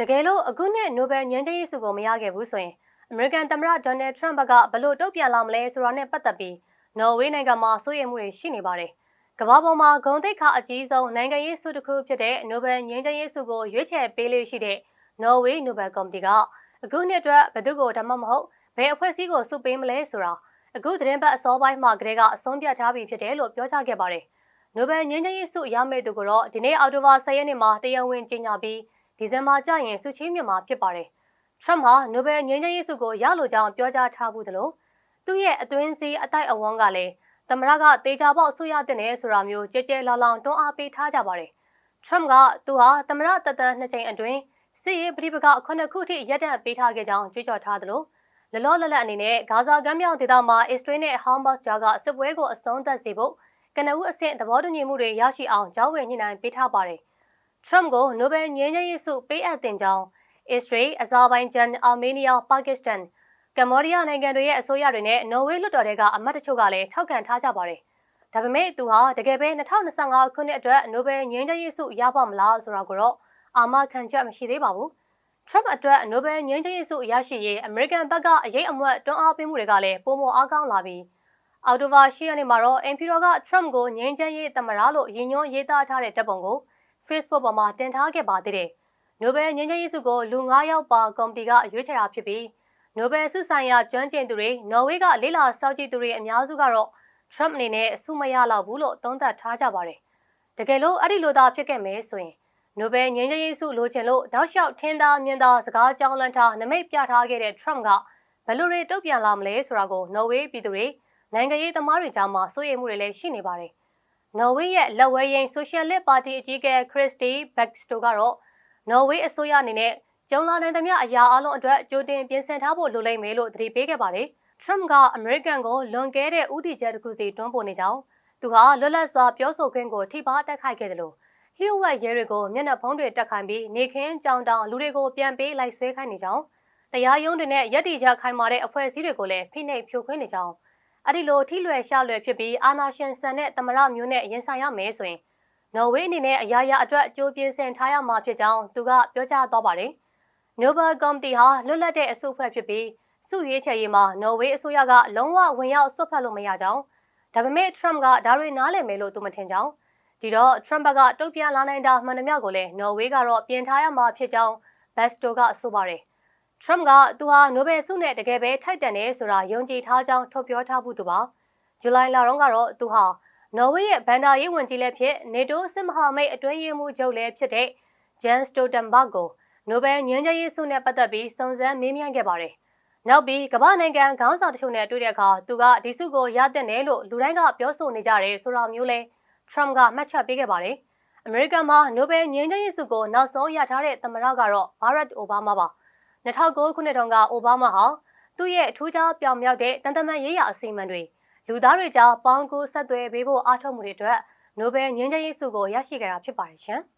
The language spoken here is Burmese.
တကယ်လို့အခုနှစ်နိုဘယ်ငြိမ်းချမ်းရေးဆုကိုမရခဲ့ဘူးဆိုရင်အမေရိကန်သမ္မတဒေါ်နယ်ထရန့်ဘက်ကဘလို့တုံ့ပြန်လာမလဲဆိုတာနဲ့ပတ်သက်ပြီးနော်ဝေးနိုင်ငံမှာစိုးရိမ်မှုတွေရှိနေပါတယ်။ကမ္ဘာပေါ်မှာဂုဏ်သိက္ခာအကြီးဆုံးနိုင်ငံရေးဆုတစ်ခုဖြစ်တဲ့နိုဘယ်ငြိမ်းချမ်းရေးဆုကိုရွေးချယ်ပေးလို့ရှိတဲ့နော်ဝေးနိုဘယ်ကော်မတီကအခုနှစ်အတွက်ဘယ်သူကိုဒါမှမဟုတ်ဘယ်အဖွဲ့အစည်းကိုဆုပေးမလဲဆိုတာအခုသတင်းပတ်အစောပိုင်းမှာကတည်းကအဆုံးဖြတ်ထားပြီးဖြစ်တယ်လို့ပြောကြားခဲ့ပါတယ်။နိုဘယ်ငြိမ်းချမ်းရေးဆုရမယ့်သူကတော့ဒီနေ့အောက်တိုဘာ10ရက်နေ့မှာတရားဝင်ကြေညာပြီး ဒီဇင်ဘာကျရင်ဆုချင်းမြတ်မှာဖြစ်ပါတယ်။ထရမ့်ဟာနိုဘယ်ငြိမ်းချမ်းရေးဆုကိုရလိုကြောင်းပြောကြားထားဘူးသလိုသူ့ရဲ့အတွင်းစည်းအတိုက်အဝန်းကလည်းသမရကတေချာပေါက်ဆုရတဲ့နယ်ဆိုတာမျိုးကြဲကြဲလောင်လောင်တွန်းအားပေးထားကြပါတယ်။ထရမ့်ကသူဟာသမရတသက်နှစ်ကြိမ်အတွင်းစစ်ရေးပဋိပက္ခခုနှစ်ခုထိရပ်တန့်ပေးထားခဲ့ကြောင်းကြွေးကြော်ထားသလိုလလောလလတ်အနေနဲ့ဂါဇာကမ်းမြောင်ဒေသမှာအစ္စရေးနဲ့ဟာမတ်ဂျာကစစ်ပွဲကိုအဆုံးသတ်စေဖို့ကနဦးအဆင့်သဘောတူညီမှုတွေရရှိအောင်ကြောင်းဝင်ညှိနှိုင်းပေးထားပါတယ်။ ထရမ့်ကိုနိုဘယ်ငြိမ်းချမ်းရေးဆုပေးအပ်တင်ကြောင်းအစ္စရေး၊အဇာဘိုင်ဂျန်၊အာမေးနီးယား၊ပါကစ္စတန်ကမ္ဘောဒီးယားနိုင်ငံတွေရဲ့အစိုးရတွေနဲ့နော်ဝေးလွှတ်တော်တွေကအမတ်တချို့ကလည်းထောက်ခံထားကြပါတယ်။ဒါပေမဲ့သူဟာတကယ်ပဲ2025ခုနှစ်အတွက်နိုဘယ်ငြိမ်းချမ်းရေးဆုရပါမလားဆိုတာကိုတော့အာမခံချက်မရှိသေးပါဘူး။ Trump အတွက်နိုဘယ်ငြိမ်းချမ်းရေးဆုရရှိရေးအမေရိကန်ဘက်ကအရေးအမွတ်တွန်းအားပေးမှုတွေကလည်းပုံမအားကောင်းလာပြီးအော်တိုဘာ10ရက်နေ့မှာတော့အင်ဖီရောက Trump ကိုငြိမ်းချမ်းရေးတမရလို့ရည်ညွှန်းရေးသားထားတဲ့တပ်ပုံကို Facebook ပေါ်မှာတင်ထားခဲ့ပါသေးတယ်။နိုဘယ်ငြိမ်းချမ်းရေးဆုကိုလူ9ယောက်ပါကော်မတီကရွေးချယ်တာဖြစ်ပြီးနိုဘယ်ဆုဆိုင်ရာကျွမ်းကျင်သူတွေနော်ဝေးကလေးလာစောင့်ကြည့်သူတွေအများစုကတော့ Trump အနေနဲ့ဆုမရတော့ဘူးလို့သုံးသပ်ထားကြပါတယ်။တကယ်လို့အဲ့ဒီလိုသာဖြစ်ခဲ့မယ်ဆိုရင်နိုဘယ်ငြိမ်းချမ်းရေးဆုလိုချင်လို့တောက်လျှောက်ထင်းသားမြင်သားစကားကြောင်းလန့်ထားနမိတ်ပြထားခဲ့တဲ့ Trump ကဘယ်လိုတွေတုံ့ပြန်လာမလဲဆိုတာကိုနော်ဝေးပြည်သူတွေနိုင်ငံရေးသမားတွေကြားမှာစိုးရိမ်မှုတွေလည်းရှိနေပါတယ်။ နော်ဝေးရဲ့လက်ဝဲရင် Socialist Party အကြီးအကဲ Christy Backstow ကတော့နော်ဝေးအစိုးရအနေနဲ့ကျုံလာနိုင်သမျှအရာအလုံးအတွက်ကြိုတင်ပြင်ဆင်ထားဖို့လိုလိမ့်မယ်လို့သတိပေးခဲ့ပါတယ်။ Trump ကအမေရိကန်ကိုလွန်ကဲတဲ့ဥတီချက်တစ်ခုစီတွန်းပို့နေကြောင်းသူဟာလွတ်လပ်စွာပြောဆိုခွင့်ကိုထိပါတက်ခိုက်ခဲ့တယ်လို့လျှို့ဝှက်ရဲတွေကိုမျက်နှာဖုံးတွေတက်ခိုင်းပြီးနေခင်းကြောင်တောင်လူတွေကိုပြန်ပေးလိုက်ဆွဲခိုင်းနေကြောင်းတရားရုံးတွေနဲ့ရက်တီချခိုင်မာတဲ့အဖွဲ့အစည်းတွေကိုလည်းဖိနှိပ်ဖြိုခွင်းနေကြောင်း အဲ့ဒီလိုထိလွယ်ရှာလွယ်ဖြစ်ပြီးအာနာရှင်ဆန်တဲ့တမရမျိုးနဲ့ရင်ဆိုင်ရမယ်ဆိုရင်နော်ဝေးအနေနဲ့အရာရာအတွက်အကျိုးပြင်းစင်ထားရမှာဖြစ်ကြောင်းသူကပြောကြားသွားပါတယ်။ Nobel Committee ဟာလွတ်လပ်တဲ့အစုအဖွဲ့ဖြစ်ပြီးစုရွေးချယ်ရေးမှာနော်ဝေးအစိုးရကလုံးဝဝင်ရောက်ဆွတ်ဖက်လို့မရကြောင်းဒါပေမဲ့ Trump ကဒါတွေနားလည်မယ်လို့သူမထင်ကြောင်းဒီတော့ Trump ကတုံ့ပြန်လာနိုင်တာမှန်သမျှကိုလည်းနော်ဝေးကတော့ပြင်ထားရမှာဖြစ်ကြောင်း Basto ကဆိုပါတယ်။ Trump ကသူဟာနိုဘယ်ဆုနဲ့တကယ်ပဲထိုက်တန်တယ်ဆိုတာယုံကြည်ထားကြောင်းထုတ်ပြောထားမှုသူပါ။ဇူလိုင်လတုန်းကတော့သူဟာနော်ဝေးရဲ့ဘန်ဒါရေးဝန်ကြီးလည်းဖြစ်နေတိုးစစ်မဟာမိတ်အတွင်းရေးမှူးချုပ်လည်းဖြစ်တဲ့ Jens Stoltenberg ကိုနိုဘယ်ငြိမ်းချမ်းရေးဆုနဲ့ပတ်သက်ပြီးစုံစမ်းမေးမြန်းခဲ့ပါတယ်။နောက်ပြီးကမ္ဘာနိုင်ငံခေါင်းဆောင်တချို့နဲ့တွေ့တဲ့အခါသူကဒီဆုကိုရတဲ့တယ်လို့လူတိုင်းကပြောဆိုနေကြတယ်ဆိုတာမျိုးလဲ Trump ကမှတ်ချက်ပေးခဲ့ပါတယ်။အမေရိကန်မှာနိုဘယ်ငြိမ်းချမ်းရေးဆုကိုနောက်ဆုံးရထားတဲ့သမ္မတကတော့ Barack Obama ပါ။ 2009ခုနှစ်တုန်းကအိုဘားမားဟာသူ့ရဲ့အထူးခြားပြောင်မြောက်တဲ့တန်တမန်ရေးရာအစီအမံတွေလူသားတွေကြားပေါင်းကူးဆက်သွယ်ပေးဖို့အားထုတ်မှုတွေအတွက်နိုဘယ်ငြိမ်းချမ်းရေးဆုကိုရရှိခဲ့တာဖြစ်ပါတယ်ရှင်။